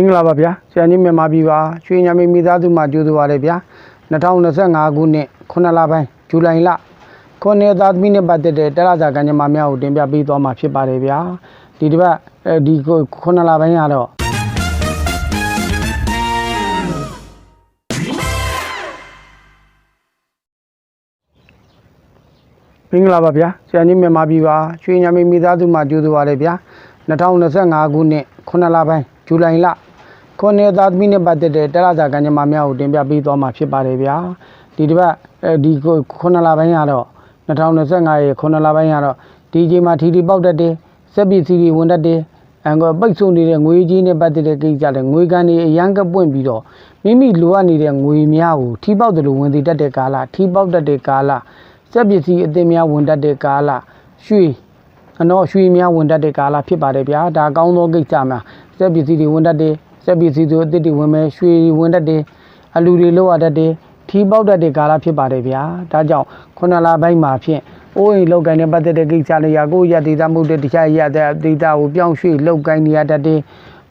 င်္ဂလာပါဗျာဆရာကြီးမြန်မာပြည်ပါရွှေညမေမိသားစုမှာကြိုးဆိုပါရဗျာ2025ခုနှစ်9လပိုင်းဇူလိုင်လခုနှစ်သားသမီးနဲ့ပတ်သက်တဲ့တရဇာကံကြမ္မာများကိုတင်ပြပေးသွားမှာဖြစ်ပါတယ်ဗျာဒီတစ်ပတ်အဲဒီ9လပိုင်းကတော့မင်္ဂလာပါဗျာဆရာကြီးမြန်မာပြည်ပါရွှေညမေမိသားစုမှာကြိုးဆိုပါရဗျာ2025ခုနှစ်9လပိုင်းဇူလိုင်လ ခုနှစ်သားသမီးနဲ့ပတ်သက်တဲ့တရဇာကံကြမ္မာများကိုတင်ပြပေးသွားမှာဖြစ်ပါတယ်ဗျာဒီတစ်ပတ်အဲဒီ9လပိုင်းကတော့2025ရဲ့9လပိုင်းကတော့ဒီချိန်မှာထီထီပေါက်တတ်တယ်စက်ပစ္စည်းတွေဝင်တတ်တယ်အန်ကပိတ်ဆို့နေတဲ့ငွေကြီးနဲ့ပတ်သက်တဲ့ကိစ္စတွေငွေကန်တွေအရန်ကပွင့်ပြီးတော့မိမိလိုအပ်နေတဲ့ငွေများကိုထီပေါက်တယ်လို့ဝင်သေးတတ်တဲ့ကာလထီပေါက်တတ်တဲ့ကာလစက်ပစ္စည်းအသစ်များဝင်တတ်တဲ့ကာလရွှေအတော့ရွှေများဝင်တတ်တဲ့ကာလဖြစ်ပါတယ်ဗျာဒါအကောင်းသောကိစ္စများစက်ပစ္စည်းတွေဝင်တတ်တယ် စက်ပစ္စည်းတွေအသစ်တွေဝင်မယ်ရွှေတွေဝင်တတ်တယ်အလူတွေလောက်ရတတ်တယ်ထီပေါက်တတ်တဲ့ကာလဖြစ်ပါတယ်ဗျာဒါကြောင့်ခုနလပိုင်းမှာဖြင့်အိုးအိမ်လောက်ကိုင်းနဲ့ပတ်သက်တဲ့ကိစ္စလေးရာကိုယ့်ရဒေတာမှုတဲ့တခြားရတဲ့ဒေတာကိုပြောင်းရွှေ့လောက်ကိုင်းနေရတတ်တယ်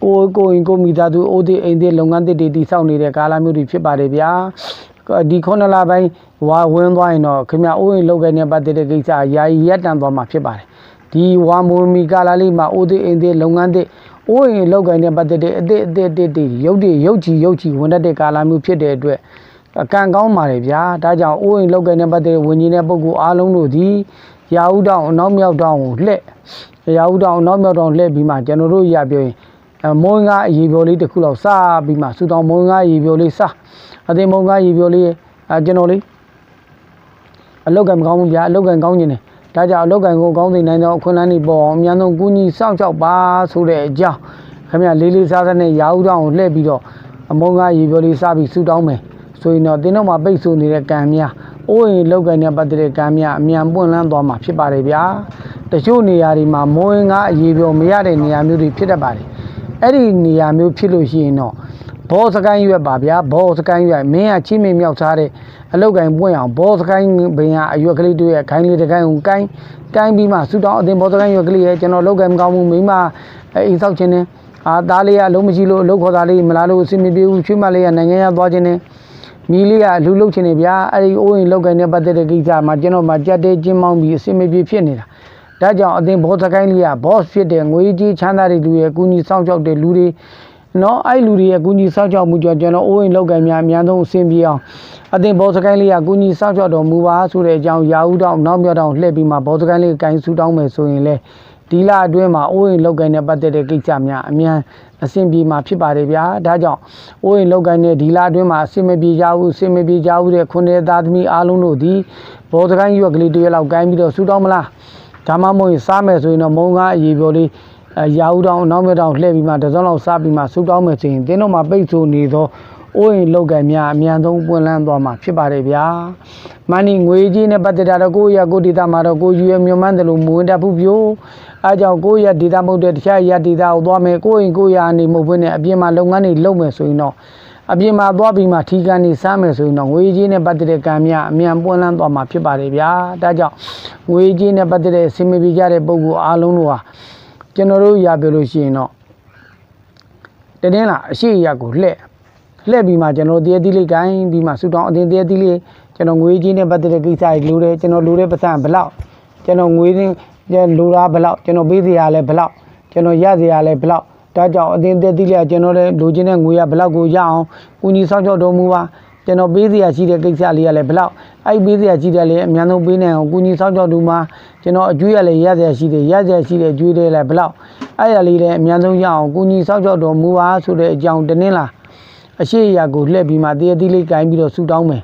ကိုယ်ကိုယ်ရင်ကိုယ်မိသားစုအိုးသေးအိမ်သေးလုပ်ငန်းသစ်တွေတည်ဆောက်နေတဲ့ကာလမျိုးတွေဖြစ်ပါတယ်ဗျာဒီခုနလပိုင်းဝါဝင်းသွားရင်တော့ခင်ဗျအိုးအိမ်လောက်ကိုင်းနဲ့ပတ်သက်တဲ့ကိစ္စယာယီရပ်တန့်သွားမှာဖြစ်ပါတယ်ဒီဝါမွန်မီကာလာလေးမှာအိုးသေးအင်းသေးလုပ်ငန်းသေး အိုးရင်လောက်ကိုင်းတဲ့ပတ်သက်တဲ့အစ်အစ်အစ်တွေရုပ်တွေရုပ်ချီရုပ်ချီဝင်တတ်တဲ့ကာလာမျိုးဖြစ်တဲ့အတွက်အကံကောင်းပါတယ်ဗျာဒါကြောင့်အိုးရင်လောက်ကိုင်းတဲ့ပတ်သက်တဲ့ဝင်ကြီးတဲ့ပုဂ္ဂိုလ်အားလုံးတို့ဒီရာဟုတောင်အနောက်မြောက်တောင်ကိုလှည့်ရာဟုတောင်အနောက်မြောက်တောင်လှည့်ပြီးမှကျွန်တော်တို့ရပြောရင်အမုံငါအရေပြောလေးတစ်ခုလောက်စားပြီးမှစူတောင်မုံငါအရေပြောလေးစားအသိမုံငါအရေပြောလေးအဲကျွန်တော်လေးအလောက်ကံမကောင်းဘူးဗျာအလောက်ကံကောင်းနေတယ် ဒါကြောင့်အလောက်ကံကိုကောင်းသိနိုင်တော့အခွင့်အလမ်းတွေပေါ်အောင်အများဆုံးကူညီစောင့်ရှောက်ပါဆိုတဲ့အကြောင်းခင်ဗျလေးလေးစားစားနဲ့ရာဟုတောင်းကိုလှည့်ပြီးတော့အမုံကားရေပြောလေးစားပြီးဆူတောင်းမယ်ဆိုရင်တော့တင်းတော့မှာပိတ်ဆို့နေတဲ့ကံများအိုးရင်လောက်ကံနဲ့ပတ်သက်တဲ့ကံများအမြန်ပွင့်လန်းသွားမှာဖြစ်ပါတယ်ဗျာတချို့နေရာတွေမှာမိုးရင်ကားအရေပြောမရတဲ့နေရာမျိုးတွေဖြစ်တတ်ပါတယ်အဲ့ဒီနေရာမျိုးဖြစ်လို့ရှိရင်တော့ ဘောစကိုင်းရွက်ပါဗျာဘောစကိုင်းရွက်မင်းကချိမင်းမြောက်ထားတဲ့အလုတ်ကိုင်းပွင့်အောင်ဘောစကိုင်းဘင်ကအရွက်ကလေးတွေရဲ့ခိုင်းလေးတစ်ကိုင်းကိုကိုင်းကိုင်းပြီးမှဆူတောင်းအတင်ဘောစကိုင်းရွက်ကလေးရဲ့ကျွန်တော်လုတ်ကိုင်းမကောင်းဘူးမိမအိမ်ဆောက်ခြင်းနဲ့အာသားလေးကအလုံးမရှိလို့အလုတ်ခေါ်သားလေးမလားလို့အဆင်မပြေဘူးချွေးမလေးကနိုင်ငံရသွားခြင်းနဲ့မီလေးကအလူလုတ်ခြင်းနဲ့ဗျာအဲ့ဒီအိုးရင်လုတ်ကိုင်းနဲ့ပတ်သက်တဲ့ကိစ္စမှာကျွန်တော်မှကြက်တဲချင်းမောင်းပြီးအဆင်မပြေဖြစ်နေတာဒါကြောင့်အတင်ဘောစကိုင်းလေးကဘော့ဖြစ်တဲ့ငွေကြီးချမ်းသာတဲ့လူရဲ့ကူညီဆောင်ကြောက်တဲ့လူတွေ နော်အဲ့လူတွေရဲ့ကုညီစောင့်ရှောက်မှုကြောင့်ကျွန်တော်အိုးအိမ်လောက်ကံများအများဆုံးအဆင်ပြေအောင်အသင်ဘောစကိုင်းလေးကကုညီစောင့်ရှောက်တော်မူပါဆိုတဲ့အကြောင်းရာဟုတောင်းနောက်မြောက်တောင်းလှည့်ပြီးမှဘောစကိုင်းလေးကိုင်းဆူတောင်းမယ်ဆိုရင်လေဒီလအတွင်းမှာအိုးအိမ်လောက်ကံနဲ့ပတ်သက်တဲ့ကိစ္စများအများအဆင်ပြေမှာဖြစ်ပါတယ်ဗျာဒါကြောင့်အိုးအိမ်လောက်ကံနဲ့ဒီလအတွင်းမှာအဆင်မပြေကြဘူးအဆင်မပြေကြဘူးတဲ့ခုနှစ်သားသမီးအားလုံးတို့ဒီဘောစကိုင်းရွက်ကလေးတစ်ရက်လောက်ကိုင်းပြီးတော့ဆူတောင်းမလားဒါမှမဟုတ်ရင်စားမယ်ဆိုရင်တော့မုံကားအရေပြော်လေးအဲ ရာဦးတောင်နောက်မြတောင်လှည့်ပြီးမှတစ်စုံလောက်စားပြီးမှဆူတောင်းမယ်ဆိုရင်တင်းတော့မှပိတ်ဆို့နေသောအိုးရင်လောက်ကံများအမြန်ဆုံးပွင့်လန်းသွားမှာဖြစ်ပါတယ်ဗျာမန်နီငွေကြီးနဲ့ပတ်သက်တာတော့ကိုယ့်ရကိုယ်ဒေတာမှာတော့ကိုယ်ယူရမြတ်မှန်းတယ်လို့မဝင်တတ်ဘူးပြိုအဲကြောင့်ကိုယ့်ရဒေတာမဟုတ်တဲ့တခြားရဒေတာကိုသွားမယ်ကိုယ့်ရင်ကိုယ့်ရအနေမဟုတ်ဘဲနဲ့အပြင်မှာလုပ်ငန်းတွေလုပ်မယ်ဆိုရင်တော့အပြင်မှာသွားပြီးမှထီကန်နေစားမယ်ဆိုရင်တော့ငွေကြီးနဲ့ပတ်သက်တဲ့ကံများအမြန်ပွင့်လန်းသွားမှာဖြစ်ပါတယ်ဗျာဒါကြောင့်ငွေကြီးနဲ့ပတ်သက်တဲ့အစီအမပြေကြတဲ့ပုံကူအားလုံးတို့ဟာ ကျွန်တော်တို့ရပြောလို့ရှိရင်တော့တတင်းလာအရှိအရကိုလှည့်လှည့်ပြီးမှကျွန်တော်တရေသီးလေးကိုင်းပြီးမှဆူတောင်းအတင်းတရေသီးလေးကျွန်တော်ငွေကြီးနဲ့ပတ်သက်တဲ့ကိစ္စတွေလိုတယ်ကျွန်တော်လိုတဲ့ပတ်စံဘယ်လောက်ကျွန်တော်ငွေရင်းလိုတာဘယ်လောက်ကျွန်တော်ပေးစရာလဲဘယ်လောက်ကျွန်တော်ရစရာလဲဘယ်လောက်ဒါကြောင့်အတင်းတရေသီးလေးကကျွန်တော်လည်းလိုချင်တဲ့ငွေရဘယ်လောက်ကိုရအောင်ကုညီဆောင်ကြောက်တော်မူပါ ကျွန်တော်ပေးစရာရှိတဲ့ကိစ္စလေးကလည်းဘယ်လောက်အဲ့ပေးစရာရှိတယ်လေအများဆုံးပေးနိုင်အောင်ကုညီဆောင်ကြောက်တူမှာကျွန်တော်အကျွေးရလေရစရာရှိတယ်ရစရာရှိတဲ့အကျွေးတွေလည်းဘယ်လောက်အဲ့ရလေးလည်းအများဆုံးရအောင်ကုညီဆောင်ကြောက်တော်မူပါဆိုတဲ့အကြောင်းတင်းင်းလားအရှိအရာကိုလှည့်ပြီးမှတရေသီးလေးကင်ပြီးတော့ဆူတောင်းမယ်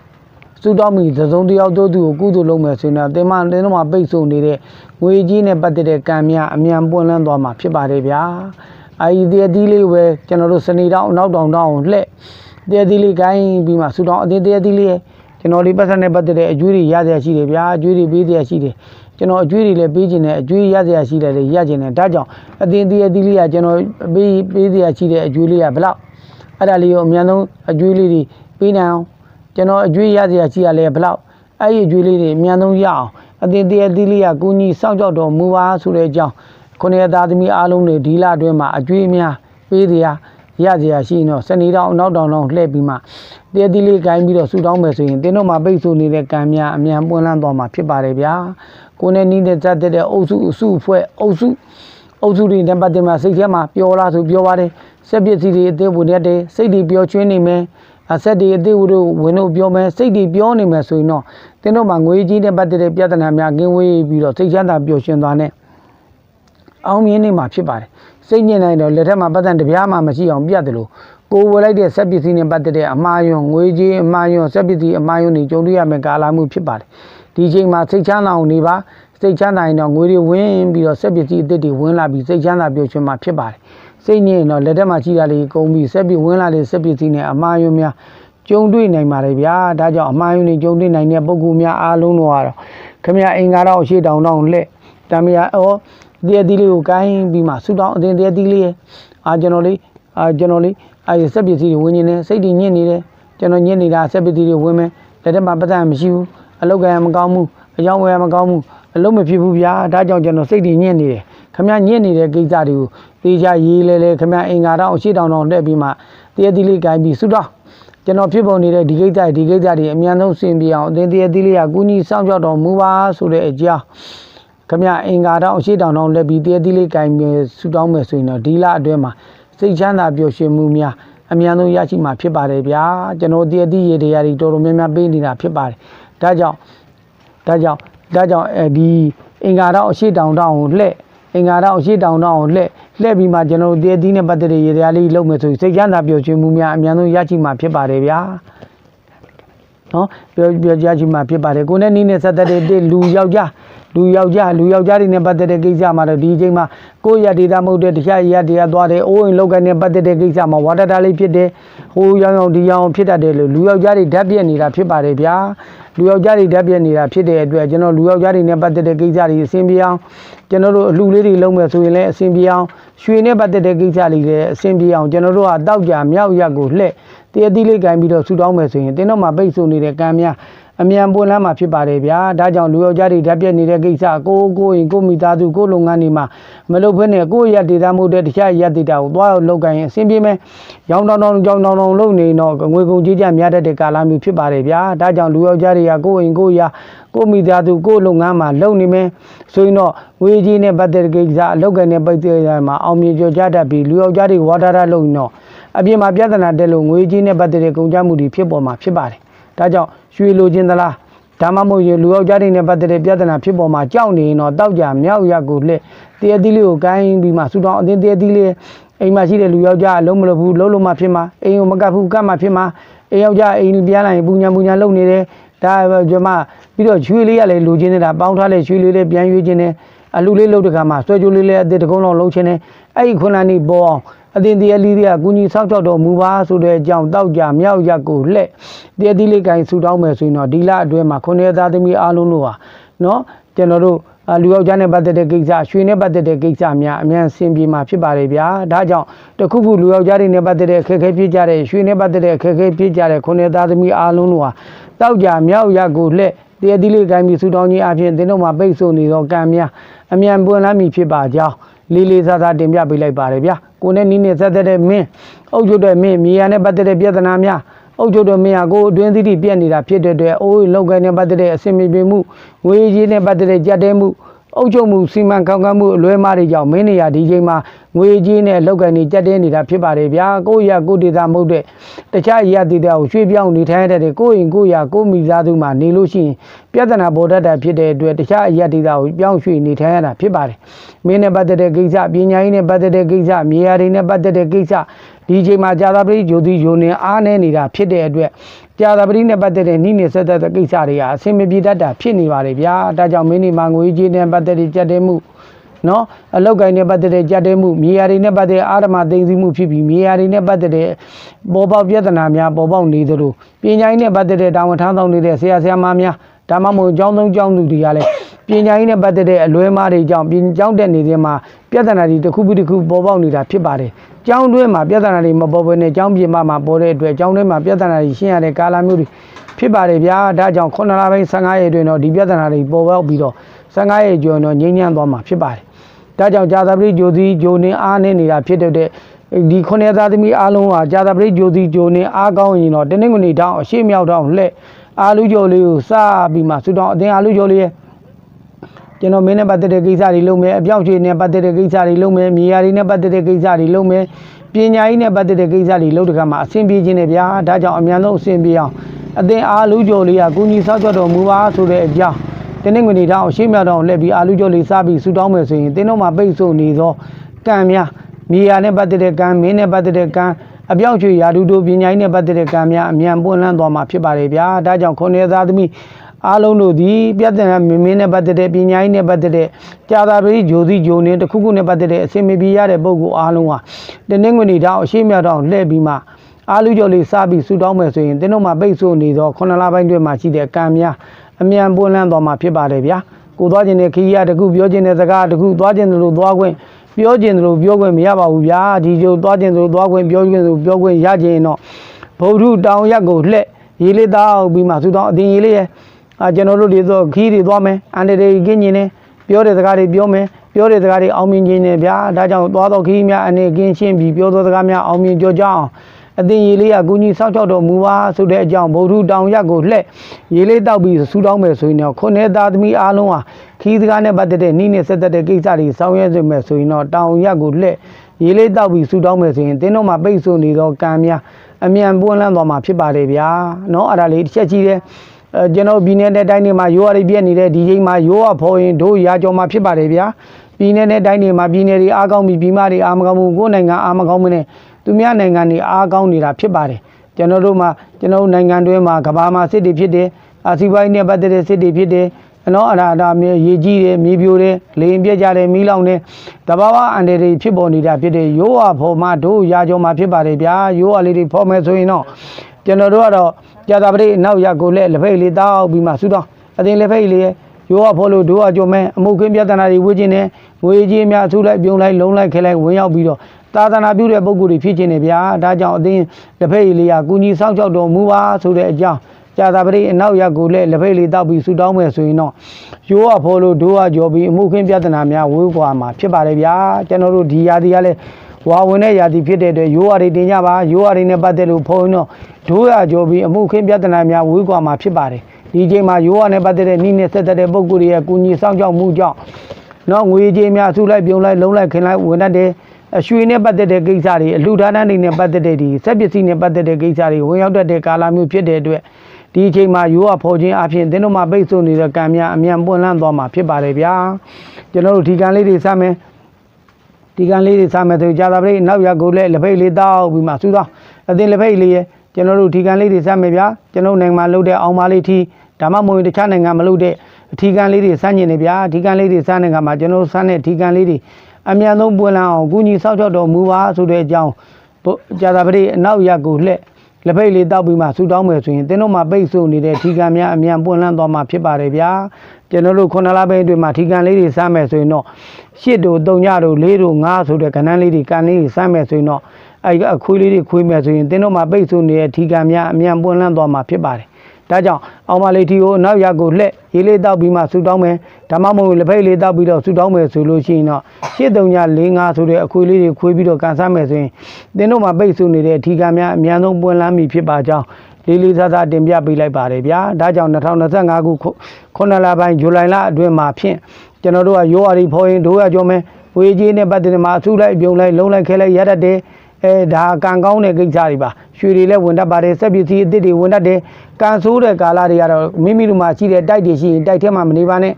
ဆူတောင်းပြီးသစုံတစ်ယောက်တို့သူကိုကုသိုလ်လုပ်မယ်ဆိုရင်တော့တင်မတင်းတော့မှပိတ်ဆို့နေတဲ့ငွေကြီးနဲ့ပတ်သက်တဲ့ကံများအမြန်ပွင့်လန်းသွားမှာဖြစ်ပါတယ်ဗျာအဲဒီတရေသီးလေးပဲကျွန်တော်တို့စနေတောင်းနောက်တောင်တောင်းလှည့် တရားသီးလေးကိုင်းပြီးမှဆူတောင်းအတင်းတရားသီးလေးကျွန်တော်လေးပတ်သက်နဲ့ပတ်သက်တဲ့အကျွေးတွေရစရာရှိတယ်ဗျာအကျွေးတွေပေးစရာရှိတယ်ကျွန်တော်အကျွေးတွေလည်းပေးခြင်းနဲ့အကျွေးရစရာရှိတယ်လေရခြင်းနဲ့ဒါကြောင့်အတင်းတရားသီးလေးကကျွန်တော်ပေးပေးစရာရှိတဲ့အကျွေးလေးကဘယ်လောက်အဲ့ဒါလေးကိုအများဆုံးအကျွေးလေးတွေပေးနိုင်အောင်ကျွန်တော်အကျွေးရစရာရှိရလဲဘယ်လောက်အဲ့ဒီအကျွေးလေးတွေအများဆုံးရအောင်အတင်းတရားသီးလေးကကိုကြီးစောင့်ကြောက်တော်မူပါဆိုတဲ့အကြောင်းခုနှစ်သားသမီးအားလုံးတွေဒီလအတွင်းမှာအကျွေးများပေးစရာ ရစရာရှိရင်တော့စနေတောင်အနောက်တောင်တော့လှည့်ပြီးမှတည်းတီးလေးကိုင်းပြီးတော့ဆူတောင်းမယ်ဆိုရင်တင်းတို့မှာပိတ်ဆို့နေတဲ့ကံများအမြန်ပွင့်လန်းသွားမှာဖြစ်ပါတယ်ဗျာကိုယ်နဲ့နီးတဲ့ဇတ်တဲ့အုပ်စုအစုအဖွဲ့အုပ်စုအုပ်စုတွေနဲ့ပတ်သက်မှစိတ်ထဲမှာပျော်လာဆိုပြောပါတယ်စက်ပစ္စည်းတွေအသေးဝင်တဲ့စိတ်တွေပျော်ရွှင်နေမယ်အဆက်တွေအသေးဝင်တို့ဝင်တို့ပြောမယ်စိတ်တွေပြောနေမယ်ဆိုရင်တော့တင်းတို့မှာငွေကြီးနဲ့ပတ်သက်တဲ့ပြဿနာများကင်းဝေးပြီးတော့စိတ်ချမ်းသာပျော်ရွှင်သွားနဲ့အောင်မြင်နေမှာဖြစ်ပါတယ် စိတ်ညစ်နိုင်တော့လက်ထက်မှာပတ်သက်တပြားမှမရှိအောင်ပြတ်တယ်လို့ကိုယ်ဝယ်လိုက်တဲ့စက်ပစ္စည်းနဲ့ပတ်သက်တဲ့အမှားယွန်းငွေကြေးအမှားယွန်းစက်ပစ္စည်းအမှားယွန်းတွေကြုံတွေ့ရမယ့်ကာလမှုဖြစ်ပါတယ်ဒီချိန်မှာစိတ်ချမ်းသာအောင်နေပါစိတ်ချမ်းသာရင်တော့ငွေတွေဝင်ပြီးတော့စက်ပစ္စည်းအသစ်တွေဝင်လာပြီးစိတ်ချမ်းသာပျော်ရွှင်မှာဖြစ်ပါတယ်စိတ်ညစ်ရင်တော့လက်ထက်မှာရှိတာလေးကုန်ပြီးစက်ပစ္စည်းဝင်လာတဲ့စက်ပစ္စည်းနဲ့အမှားယွန်းများကြုံတွေ့နိုင်ပါတယ်ဗျာဒါကြောင့်အမှားယွန်းတွေကြုံတွေ့နိုင်တဲ့ပုံကူများအားလုံးတော့ကတော့ခမရအင်္ဂါတော့အရှိတောင်တောင်လက်တမယာဩ တရားသီးလေးကိုကိုင်းပြီးမှဆူတောင်းအတင်တရားသီးလေးရဲ့အာကျွန်တော်လေးအာကျွန်တော်လေးအဲစက်ပစ္စည်းတွေဝင်နေတယ်စိတ်တွေညစ်နေတယ်ကျွန်တော်ညစ်နေတာစက်ပစ္စည်းတွေဝင်မယ်လက်ထက်မှာပတ်သက်မရှိဘူးအလောက်ကရမကောင်းဘူးအကြောင်းဝယ်မကောင်းဘူးအလုံးမဖြစ်ဘူးဗျာဒါကြောင့်ကျွန်တော်စိတ်တွေညစ်နေတယ်ခမညစ်နေတဲ့ကိစ္စတွေကိုတေချာရေးလဲလဲခမအင်္ဂါတော့အရှိတောင်တောင်တက်ပြီးမှတရားသီးလေးကိုင်းပြီးဆူတောင်းကျွန်တော်ဖြစ်ပေါ်နေတဲ့ဒီကိစ္စဒီကိစ္စတွေအများဆုံးဆင်ပြေအောင်အသင်တရားသီးလေးကကုညီစောင့်ကြောက်တော်မူပါဆိုတဲ့အကြောင်း ခမအင်္ဂါတော့အရှိတောင်တောင်လက်ပြီးတည်းသီးလေးကင်မယ်ဆူတောင်းမယ်ဆိုရင်တော့ဒီလအတွင်းမှာစိတ်ချမ်းသာပျော်ရွှင်မှုများအမြန်ဆုံးရရှိမှာဖြစ်ပါတယ်ဗျာကျွန်တော်တည်းသီးရေတရားတွေတော်တော်များများပေးနေတာဖြစ်ပါတယ်ဒါကြောင့်ဒါကြောင့်ဒါကြောင့်အဲဒီအင်္ဂါတော့အရှိတောင်တောင်ကိုလှည့်အင်္ဂါတော့အရှိတောင်တောင်ကိုလှည့်လှည့်ပြီးမှကျွန်တော်တည်းသီးနဲ့ပတ်သက်တဲ့ရေတရားလေးလုပ်မယ်ဆိုရင်စိတ်ချမ်းသာပျော်ရွှင်မှုများအမြန်ဆုံးရရှိမှာဖြစ်ပါတယ်ဗျာ နော်ပြောပြောကြချင်မှာဖြစ်ပါတယ်ကိုနဲ့နီးနဲ့ဆက်သက်တဲ့တစ်လူယောက်ျားလူယောက်ျားလူယောက်ျားတွေနဲ့ပတ်သက်တဲ့ကိစ္စမှာတော့ဒီအချိန်မှာကိုယ့်ရဒေတာမဟုတ်တဲ့တခြားရဒေတာသွားတယ်အိုးအိမ်လောက်ကနဲ့ပတ်သက်တဲ့ကိစ္စမှာဝါဒတာလေးဖြစ်တယ်ဟိုရောင်ရောင်ဒီရောင်ဖြစ်တတ်တယ်လို့လူယောက်ျားတွေဓာတ်ပြက်နေတာဖြစ်ပါတယ်ဗျာလူယောက်ျားတွေဓာတ်ပြက်နေတာဖြစ်တဲ့အတွက်ကျွန်တော်လူယောက်ျားတွေနဲ့ပတ်သက်တဲ့ကိစ္စတွေအဆင်ပြေအောင်ကျွန်တော်တို့အလှလေးတွေလုံးမယ်ဆိုရင်လည်းအဆင်ပြေအောင်ရွှေနဲ့ပတ်သက်တဲ့ကိစ္စတွေလည်းအဆင်ပြေအောင်ကျွန်တော်တို့ကတောက်ကြမြောက်ရက်ကိုလှည့် တည်အသီးလေးကင်ပြီးတော့ဆူတောင်းမယ်ဆိုရင်တင်းတော့မှပိတ်ဆို့နေတဲ့ကံများအမြန်ပွင့်လန်းမှာဖြစ်ပါတယ်ဗျာဒါကြောင့်လူယောက်ျားတွေဓာတ်ပြက်နေတဲ့ကိစ္စကိုကိုရင်ကိုမိသားစုကိုလုပ်ငန်းတွေမှာမလုပ်ဘဲနဲ့ကိုယ့်ရက်ဒေတာမှုတဲ့တခြားရက်ဒေတာကိုသွားရောက်လုပ်ကိုင်ရင်အဆင်ပြေမယ်ရောင်းတောင်းတောင်းကြောင်းတောင်းတောင်းလုပ်နေတော့ငွေကုန်ကြေးကြများတတ်တဲ့ကာလမျိုးဖြစ်ပါတယ်ဗျာဒါကြောင့်လူယောက်ျားတွေကကိုရင်ကိုရကိုမိသားစုကိုလုပ်ငန်းမှာလုပ်နေမယ်ဆိုရင်တော့ငွေကြီးနဲ့ပတ်သက်တဲ့ကိစ္စအလုပ်ကနေပိတ်တဲ့မှာအောင်မြင်ကြကြတတ်ပြီးလူယောက်ျားတွေဝါဒတာလုပ်ရင်တော့ အပြင်မှာပြဿနာတက်လို့ငွေကြီးနဲ့ပတ်သက်တဲ့ကုန်ကြမှုတွေဖြစ်ပေါ်မှာဖြစ်ပါတယ်။ဒါကြောင့်ရွှေလိုခြင်းသလားဒါမှမဟုတ်ရင်လူယောက်ျားတွေနဲ့ပတ်သက်တဲ့ပြဿနာဖြစ်ပေါ်မှာကြောက်နေရင်တော့တောက်ကြမြောက်ရက်ကိုလှည့်တရသီးလေးကိုကိုင်းပြီးမှဆူတောင်းအတင်းတရသီးလေးအိမ်မှာရှိတဲ့လူယောက်ျားအလုံးမလုပ်ဘူးလုံးလုံးမှဖြစ်မှာအိမ်ကိုမကပ်ဘူးကပ်မှဖြစ်မှာအိမ်ယောက်ျားအိမ်ပြန်လာရင်ပူညာပူညာလုပ်နေတယ်ဒါကြမပြီးတော့ရွှေလေးကလည်းလိုချင်နေတာပေါင်းထားတဲ့ရွှေလေးလေးပြန်ရွေးခြင်းနဲ့အလူလေးလုပ်တဲ့ခါမှာဆွဲကြိုးလေးလေးအသေးတကုံးလုံးလုံးခြင်းနဲ့အဲ့ဒီခွန်းလန်းဒီပေါ်အောင် အတင်တရားလေးတွေကကုညီဆောက်ချောက်တော်မူပါဆိုတဲ့အကြောင်းတောက်ကြမြောက်ရက်ကိုလှဲ့တရားသီးလေးကိုင်ဆူတောင်းမယ်ဆိုရင်တော့ဒီလအတွင်းမှာခုနှစ်သားသမီးအားလုံးတို့ဟာနော်ကျွန်တော်တို့အာလူယောက်ျားနဲ့ပတ်သက်တဲ့ကိစ္စရွှေနဲ့ပတ်သက်တဲ့ကိစ္စများအများဆင်ပြေမှာဖြစ်ပါတယ်ဗျာဒါကြောင့်တခုခုလူယောက်ျားတွေနဲ့ပတ်သက်တဲ့အခက်အခဲဖြစ်ကြတဲ့ရွှေနဲ့ပတ်သက်တဲ့အခက်အခဲဖြစ်ကြတဲ့ခုနှစ်သားသမီးအားလုံးတို့ဟာတောက်ကြမြောက်ရက်ကိုလှဲ့တရားသီးလေးကိုင်ပြီးဆူတောင်းခြင်းအပြင်သင်တို့မှာပိတ်ဆို့နေသောကံများအမြန်ပွင့်လန်းမည်ဖြစ်ပါကြောင်း လေးလေးစားစားတင်ပြပေးလိုက်ပါတယ်ဗျာကိုနဲ့နီးနေဆက်သက်တဲ့မင်းအုပ်ချုပ်တဲ့မင်းမြေယာနဲ့ပတ်သက်တဲ့ပြဿနာများအုပ်ချုပ်တဲ့မင်းဟာကိုယ်အတွင်းသီးတိပြက်နေတာဖြစ်တဲ့အတွက်အိုးလောက်ကိုင်းနဲ့ပတ်သက်တဲ့အစင်မြေပြင်မှုငွေကြီးနဲ့ပတ်သက်တဲ့ကြက်တဲမှု အုပ်ချုပ်မှုစီမံကောင်းကံမှုအလွဲမားတွေကြောင့်မင်းနေရဒီချိန်မှာငွေကြီးနဲ့လောက်ကိုင်းနေကြက်တဲနေတာဖြစ်ပါတယ်ဗျာကိုယ့်ရကိုယ့်ဒေတာမဟုတ်တဲ့တခြားရဒေတာကိုရွှေ့ပြောင်းနေထိုင်ရတဲ့ကိုယ့်ရင်ကိုယ့်ရကိုယ့်မိသားစုမှာနေလို့ရှိရင်ပြဿနာပေါ်တတ်တာဖြစ်တဲ့အတွက်တခြားအရာဒေတာကိုပြောင်းရွှေ့နေထိုင်ရတာဖြစ်ပါတယ်မင်းနဲ့ပတ်သက်တဲ့ကိစ္စပညာရေးနဲ့ပတ်သက်တဲ့ကိစ္စမြေယာတွေနဲ့ပတ်သက်တဲ့ကိစ္စ ဒီချိန်မှာဇာတာပရိဂျိုတိဂျိုနေအားနေနေတာဖြစ်တဲ့အတွက်ဇာတာပရိနဲ့ပတ်သက်တဲ့နှိမ့်နေဆက်သက်တဲ့ကိစ္စတွေဟာအဆင်မပြေတတ်တာဖြစ်နေပါတယ်ဗျာဒါကြောင့်မင်းနေမှာငွေကြီးနဲ့ပတ်သက်တဲ့ကြက်တဲမှုနော်အလောက်ကိုင်းနဲ့ပတ်သက်တဲ့ကြက်တဲမှုမြေယာတွေနဲ့ပတ်သက်တဲ့အာရမသိသိမှုဖြစ်ပြီးမြေယာတွေနဲ့ပတ်သက်တဲ့ပေါ်ပေါက်ပြဿနာများပေါ်ပေါက်နေသလိုပညာရေးနဲ့ပတ်သက်တဲ့တာဝန်ထမ်းဆောင်နေတဲ့ဆရာဆရာမများဒါမှမဟုတ်ကျောင်းသုံးကျောင်းသူတွေကလည်း ပညာရေးနဲ့ပတ်သက်တဲ့အလွဲမားတွေကြောင့်ပြင်ကျောင်းတက်နေတဲ့မှာပြဿနာတွေတစ်ခုပြီးတစ်ခုပေါ်ပေါက်နေတာဖြစ်ပါတယ်ကျောင်းတွင်းမှာပြဿနာတွေမပေါ်ဘဲနဲ့ကျောင်းပြင်ပမှာပေါ်တဲ့အတွက်ကျောင်းထဲမှာပြဿနာတွေရှင်းရတဲ့ကာလမျိုးတွေဖြစ်ပါတယ်ဗျာဒါကြောင့်9လပိုင်း15ရက်အတွင်းတော့ဒီပြဿနာတွေပေါ်ပေါက်ပြီးတော့15ရက်ကျော်တော့ငြိမ်းချမ်းသွားမှာဖြစ်ပါတယ်ဒါကြောင့်ဂျာသပတိဂျိုသီဂျိုနေအားနေနေတာဖြစ်တဲ့တဲ့ဒီခုနှစ်သားသမီးအားလုံးဟာကြာသပတေးဂျိုစီဂျိုနဲ့အားကောင်းရင်တော့တနင်္ဂနွေတောင်အရှိမြောက်တောင်လှဲ့အာလူဂျိုလေးကိုစပြီးမှဆူတောင်းအတင်းအာလူဂျိုလေးရဲ့ ကျွန်တော်မင်းနဲ့ပတ်သက်တဲ့ကိစ္စတွေလုပ်မယ်အပြောက်ချွေနဲ့ပတ်သက်တဲ့ကိစ္စတွေလုပ်မယ်မြေယာတွေနဲ့ပတ်သက်တဲ့ကိစ္စတွေလုပ်မယ်ပညာရေးနဲ့ပတ်သက်တဲ့ကိစ္စတွေလုပ်တဲ့ကမှာအဆင်ပြေခြင်းနဲ့ဗျာဒါကြောင့်အမြန်ဆုံးအဆင်ပြေအောင်အတင်းအာလူဂျိုလေးကကုညီဆောက်ကြတော်မူပါဆိုတဲ့အကြောင်းတနင်္ဂနွေတောင်အရှိမြောက်တောင်လက်ပြီးအာလူကျော်လေးစားပြီးဆူတောင်းမယ်ဆိုရင်တင်းတော့မှာပိတ်ဆို့နေသောကံများမြေယာနဲ့ပတ်သက်တဲ့ကံမင်းနဲ့ပတ်သက်တဲ့ကံအပြောက်ချွေယာဒူတို့ပညာရေးနဲ့ပတ်သက်တဲ့ကံများအမြန်ပွင့်လန်းသွားမှာဖြစ်ပါတယ်ဗျာဒါကြောင့်ခုနှစ်သားသမီး အားလုံးတို့သည်ပြဿနာမင်းမင်းနဲ့ပတ်သက်တဲ့ပညာရေးနဲ့ပတ်သက်တဲ့ကြာသာပတိဂျိုစီဂျိုနေတစ်ခုခုနဲ့ပတ်သက်တဲ့အစင်မပြေရတဲ့ပုံကိုအားလုံးဟာတနင်္ဂနွေတောင်အရှိမြောက်တောင်လှည့်ပြီးမှအာလူကျော်လေးစားပြီးဆူတောင်းမယ်ဆိုရင်တင်းတို့မှာပိတ်ဆို့နေသောခုနှစ်လပိုင်းတွင်မှာရှိတဲ့ကံများအမြန်ပွင့်လန်းသွားမှာဖြစ်ပါတယ်ဗျာကိုသွားခြင်းတဲ့ခီးရတခုပြောခြင်းတဲ့စကားတခုသွားခြင်းသလိုသွားခွင့်ပြောခြင်းသလိုပြောခွင့်မရပါဘူးဗျာဒီလိုသွားခြင်းသလိုသွားခွင့်ပြောခြင်းသလိုပြောခွင့်ရခြင်းရင်တော့ဗုဒ္ဓတောင်ရက်ကိုလှက်ရေးလေးတောက်ပြီးမှသူတောင်အတင်ရေးလေးရဲ့ အာကျွန်တော်တို့တွေတော့ခီးတွေသွားမယ်အန်တီတွေကင်းညင်နေပြောတဲ့စကားတွေပြောမယ်ပြောတဲ့စကားတွေအောင်မြင်ခြင်းနဲ့ဗျာဒါကြောင့်သွားတော့ခီးများအနေကင်းရှင်းပြီးပြောသောစကားများအောင်မြင်ကြကြအောင်အသင်ရေလေးကကုညီစောက်ချောက်တော်မူပါဆိုတဲ့အကြောင်းဗုဒ္ဓတောင်ရက်ကိုလှက်ရေလေးတောက်ပြီးဆူတောင်းမယ်ဆိုရင်တော့ခုနှစ်သားသမီးအားလုံးဟာခီးစကားနဲ့ပတ်သက်တဲ့နှီးနဲ့ဆက်သက်တဲ့ကိစ္စတွေဆောင်ရွက်စေမယ်ဆိုရင်တော့တောင်ရက်ကိုလှက်ရေလေးတောက်ပြီးဆူတောင်းမယ်ဆိုရင်တင်းတော့မှပိတ်ဆို့နေသောကံများအမြန်ပွန်းလန်းသွားမှာဖြစ်ပါတယ်ဗျာနော်အဲ့ဒါလေးတစ်ချက်ကြီးတယ် ကျွန်တော်ပြည်နယ်တဲ့တိုင်းတွေမှာရိုးရည်ပြည့်နေတဲ့ဒီချိန်မှာရိုးရဖော်ရင်တို့ရာကြော်မှာဖြစ်ပါတယ်ဗျာပြည်နယ်တဲ့တိုင်းတွေမှာပြည်နယ်တွေအားကောင်းပြီးပြည်မတွေအားမကောင်းဘူးကိုယ်နိုင်ငံအားမကောင်းဘူးနဲ့သူများနိုင်ငံတွေအားကောင်းနေတာဖြစ်ပါတယ်ကျွန်တော်တို့မှာကျွန်တော်တို့နိုင်ငံတွင်းမှာကမ္ဘာမှာစစ်တွေဖြစ်တယ်အာစီပိုင်းနဲ့ပတ်သက်တဲ့စစ်တွေဖြစ်တယ်နော်အရာဒါမြေရေကြီးတယ်မြေပြိုတယ်လေရင်ပြက်ကြတယ်မီးလောင်တယ်တဘာဝအန်တယ်တွေဖြစ်ပေါ်နေတာဖြစ်တယ်ရိုးဝဖော်မှတို့ရာကြောမှာဖြစ်ပါတယ်ဗျာရိုးဝလေးတွေဖော်မယ်ဆိုရင်တော့ကျွန်တော်တို့ကတော့ ကြာတာပရိနောက်ရက်ကိုလက်လက်ဖိတ်လေးတောက်ပြီးမှဆူတော့အတင်လက်ဖိတ်လေးရဲ့ရိုးဝဖော်လို့တို့အကြုံမဲ့အမှုခင်းပြဿနာတွေဝေ့ခြင်းနဲ့ငွေကြီးအများဆူလိုက်ပြုံလိုက်လုံးလိုက်ခဲလိုက်ဝင်ရောက်ပြီးတော့သာသနာပြုတဲ့ပုံကိုယ်တွေဖြစ်ခြင်းနဲ့ဗျာဒါကြောင့်အတင်းလက်ဖိတ်လေးကကုညီဆောက်ချောက်တော်မူပါဆိုတဲ့အကြောင်းကြာသာပရိအနောက်ရက်ကိုလည်းလက်ဖိတ်လေးတောက်ပြီးဆူတောင်းမယ်ဆိုရင်တော့ရိုးရဖော်လို့ဒိုးရကြော်ပြီးအမှုခင်းပြဿနာများဝေးကွာမှာဖြစ်ပါတယ်ဗျာကျွန်တော်တို့ဒီယာဒီကလည်းဝါဝင်တဲ့ယာဒီဖြစ်တဲ့အတွက်ရိုးရတွေတင်ကြပါရိုးရတွေနဲ့ပတ်သက်လို့ဖုန်းတော့ ဒိုးရကြော်ပြီးအမှုခင်းပြဿနာများဝေးကွာမှာဖြစ်ပါတယ်ဒီချိန်မှာရိုးရနဲ့ပတ်သက်တဲ့နှီးနဲ့ဆက်သက်တဲ့ပုံကိုယ်တွေရဲ့ကုညီဆောင်ကြောက်မှုကြောင့်နော်ငွေကြေးများဆူလိုက်ပြုံလိုက်လုံးလိုက်ခင်လိုက်ဝင်တတ်တယ်အရွှေနဲ့ပတ်သက်တဲ့ကိစ္စတွေအလှူဒါနတွေနဲ့ပတ်သက်တဲ့ဒီစက်ပစ္စည်းနဲ့ပတ်သက်တဲ့ကိစ္စတွေဝင်ရောက်တတ်တဲ့ကာလမျိုးဖြစ်တဲ့အတွက်ဒီအချိန်မှာရိုးအဖော်ခြင်းအပြင်သင်တို့မှာပိတ်ဆို့နေတဲ့ကံများအမြန်ပွင့်လန်းသွားမှာဖြစ်ပါတယ်ဗျာကျွန်တော်တို့ဒီကံလေးတွေစမယ်ဒီကံလေးတွေစမယ်ဆိုကြာတာပရိနောက်ရက်ကိုလည်းလက်ဖိတ်လေးတောက်ပြီးမှစူးသွားအသင်လက်ဖိတ်လေးရဲ့ ကျွန်တော်တို့ဒီကံလေးတွေစမယ်ဗျာကျွန်တော်နိုင်ငံမှာလုပ်တဲ့အောင်မလေးထီဒါမှမဟုတ်တခြားနိုင်ငံမလုပ်တဲ့အထီကံလေးတွေစမ်းကျင်နေဗျာဒီကံလေးတွေစမ်းတဲ့ကမှာကျွန်တော်စမ်းတဲ့ဒီကံလေးတွေအမြန်ဆုံးပွင့်လန်းအောင်ကုညီဆောက်ချောက်တော်မူပါဆိုတဲ့အကြောင်းကြာတာပရိအနောက်ရက်ကိုလှဲ့လက်ဖိတ်လေးတောက်ပြီးမှဆူတောင်းမယ်ဆိုရင်တင်းတို့မှာပိတ်ဆို့နေတဲ့ထီကန်များအမြန်ပွင့်လန်းသွားမှာဖြစ်ပါတယ်ဗျာကျွန်တော်တို့ခုနှစ်လပိုင်းအတွင်းမှာထီကန်လေးတွေစမ်းမယ်ဆိုရင်တော့ရှစ်တို့သုံးညတို့လေးတို့ငါးဆိုတဲ့ကဏ္ဍလေးတွေကန်လေးတွေစမ်းမယ်ဆိုရင်တော့ အဲ့အခွေးလေးတွေခွေးမယ်ဆိုရင်တင်းတို့မှာပိတ်ဆို့နေတဲ့ထီကန်များအမြန်ပွင့်လန်းသွားမှာဖြစ်ပါတယ်ဒါကြောင့်အောင်မလေးထီကိုနောက်ရက်ကိုလှက်ရေးလေးတောက်ပြီးမှဆူတောင်းမယ်ဓမ္မမဟုတ်လက်ဖိတ်လေးတောက်ပြီးတော့ဆူတောင်းမယ်ဆိုလို့ရှိရင်တော့ရှစ်သုံးညလေးငါးဆိုတဲ့အခွေးလေးတွေခွေးပြီးတော့ကန်ဆမ်းမယ်ဆိုရင်တင်းတို့မှာပိတ်ဆို့နေတဲ့အထီကန်များအမြန်ဆုံးပွင့်လန်းပြီဖြစ်ပါကြောင်းလေးလေးစားစားတင်ပြပေးလိုက်ပါတယ်ဗျာဒါကြောင့်2025ခုခုနှစ်လပိုင်းဇူလိုင်လအတွင်းမှာဖြင့်ကျွန်တော်တို့ကရိုးအရီဖော်ရင်ဒိုးရကြောမယ်ဝေကြီးနဲ့ပတ်သက်မှာအထူးလိုက်ပြုံလိုက်လုံးလိုက်ခဲလိုက်ရတတ်တယ် အဲဒါကံကောင်းတဲ့ကိစ္စတွေပါရွှေတွေလည်းဝင်တတ်ပါတယ်စက်ပစ္စည်းအသစ်တွေဝင်တတ်တယ်ကံဆိုးတဲ့ကာလတွေကတော့မိမိတို့မှာရှိတဲ့တိုက်တွေရှိရင်တိုက်ထဲမှာမနေပါနဲ့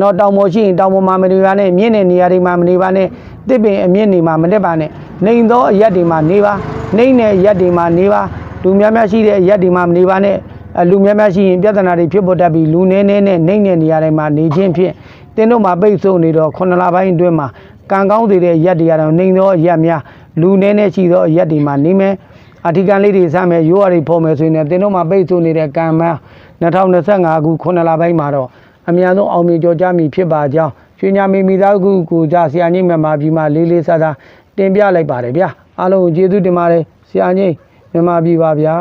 တော့တောင်ပေါ်ရှိရင်တောင်ပေါ်မှာမနေပါနဲ့မြင့်တဲ့နေရာတွေမှာမနေပါနဲ့တစ်ပင်အမြင့်နေမှာမတက်ပါနဲ့နှိမ်သောအရက်တွေမှာနေပါနှိမ်တဲ့အရက်တွေမှာနေပါလူများများရှိတဲ့အရက်တွေမှာမနေပါနဲ့အလူများများရှိရင်ပြဿနာတွေဖြစ်ပေါ်တတ်ပြီးလူနည်းနည်းနဲ့နှိမ့်တဲ့နေရာတွေမှာနေခြင်းဖြင့်တင်းတို့မှာပိတ်ဆို့နေတော့ခုနှစ်လပိုင်းအတွင်းမှာ ကံကောင်းသေးတဲ့ရက်တွေကတော့နှိမ့်သောအရက်များလူနည်းနည်းရှိသောအရက်တွေမှာနေမယ်အဓိကလေးတွေစမယ်ရိုးရည်ဖော်မယ်ဆိုရင်လည်းတင်းတို့မှာပိတ်ဆို့နေတဲ့ကံမ2025ခုခုနှစ်လပိုင်းမှာတော့အများဆုံးအောင်မြင်ကြောကြမည်ဖြစ်ပါကြောင်းရွှေညာမီမိသားစုကိုကြဆရာကြီးမြန်မာပြည်မှာလေးလေးစားစားတင်ပြလိုက်ပါတယ်ဗျာအားလုံးကိုကျေးဇူးတင်ပါတယ်ဆရာကြီးမြန်မာပြည်ပါဗျာ